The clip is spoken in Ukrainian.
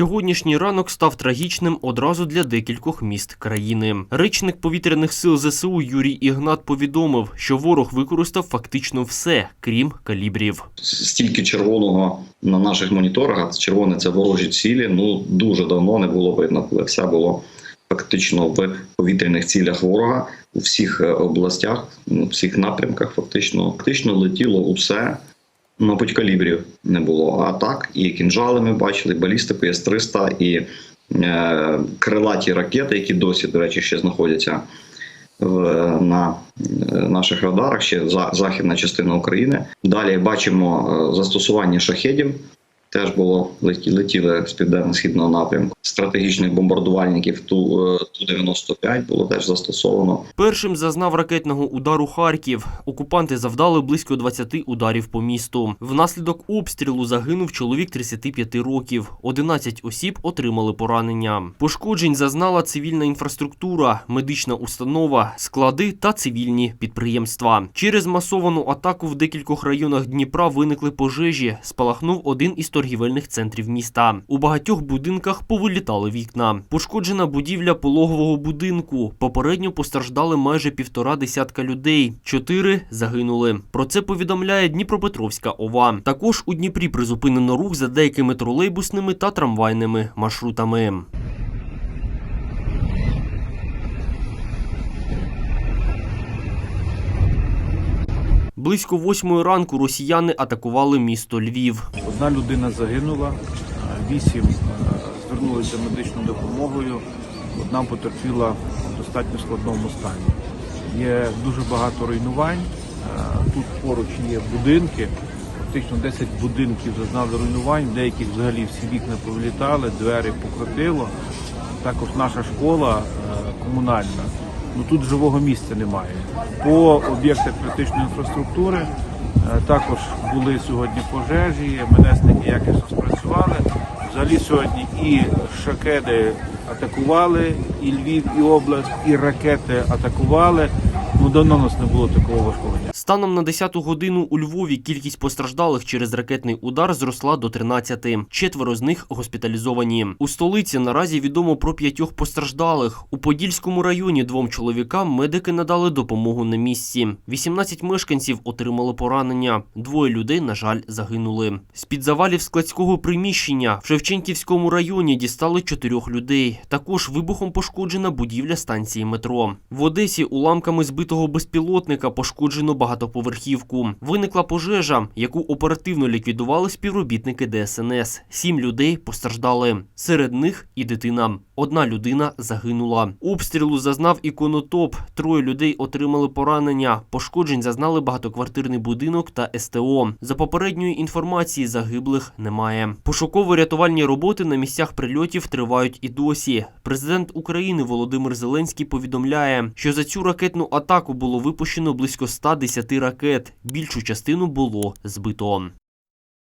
Сьогоднішній ранок став трагічним одразу для декількох міст країни. Речник повітряних сил ЗСУ Юрій Ігнат повідомив, що ворог використав фактично все, крім калібрів. стільки червоного на наших моніторах. Червоне це ворожі цілі. Ну дуже давно не було видно, коли все було фактично в повітряних цілях ворога у всіх е, областях, у всіх напрямках. Фактично, фактично летіло усе. Мабуть, калібрів не було. А так, і кінжали ми бачили, і балістику С-300, і е, крилаті ракети, які досі, до речі, ще знаходяться в, на е, наших радарах, ще за, західна частина України. Далі бачимо е, застосування шахедів. Теж було леті- летіли з південно-східного напрямку. Стратегічних бомбардувальників ту, е, Ту-95 було теж застосовано. Першим зазнав ракетного удару Харків. Окупанти завдали близько 20 ударів по місту. Внаслідок обстрілу загинув чоловік 35 років. 11 осіб отримали поранення. Пошкоджень зазнала цивільна інфраструктура, медична установа, склади та цивільні підприємства. Через масовану атаку в декількох районах Дніпра виникли пожежі. Спалахнув один із торгівельних центрів міста. У багатьох будинках повилітали вікна. Пошкоджена будівля пологового будинку. Попередньо постраждали майже півтора десятка людей. Чотири загинули. Про це повідомляє Дніпропетровська ОВА. Також у Дніпрі призупинено рух за деякими тролейбусними та трамвайними маршрутами. Близько восьмої ранку росіяни атакували місто Львів. Одна людина загинула, вісім е, звернулися медичною допомогою. Одна потерпіла в достатньо складному стані. Є дуже багато руйнувань. Е, Тут поруч є будинки. Фактично 10 будинків зазнали руйнувань, деяких взагалі всі вікна повилітали, двері покрутило. Також наша школа е, комунальна. Ну тут живого місця немає. По об'єктах критичної інфраструктури е, також були сьогодні пожежі, МНСники якісно спрацювали. Взагалі сьогодні і шакеди атакували, і Львів, і область, і ракети атакували. Давно у нас не було такого важкого дня. Станом на 10 годину у Львові кількість постраждалих через ракетний удар зросла до 13. Четверо з них госпіталізовані. У столиці наразі відомо про п'ятьох постраждалих. У Подільському районі двом чоловікам медики надали допомогу на місці. 18 мешканців отримали поранення. Двоє людей, на жаль, загинули. З-під завалів складського приміщення в Шевченківському районі дістали чотирьох людей. Також вибухом пошкоджена будівля станції метро. В Одесі уламками збитого безпілотника пошкоджено багатоповерхівку. Виникла пожежа, яку оперативно ліквідували співробітники ДСНС. Сім людей постраждали. Серед них і дитина. Одна людина загинула. Обстрілу зазнав і конотоп. Троє людей отримали поранення. Пошкоджень зазнали багатоквартирний будинок та СТО. За попередньою інформацією загиблих немає. Пошуково-рятувальні роботи на місцях прильотів тривають і досі. Президент України Володимир Зеленський повідомляє, що за цю ракетну атаку було випущено близько 110 ракет. Більшу частину було збито.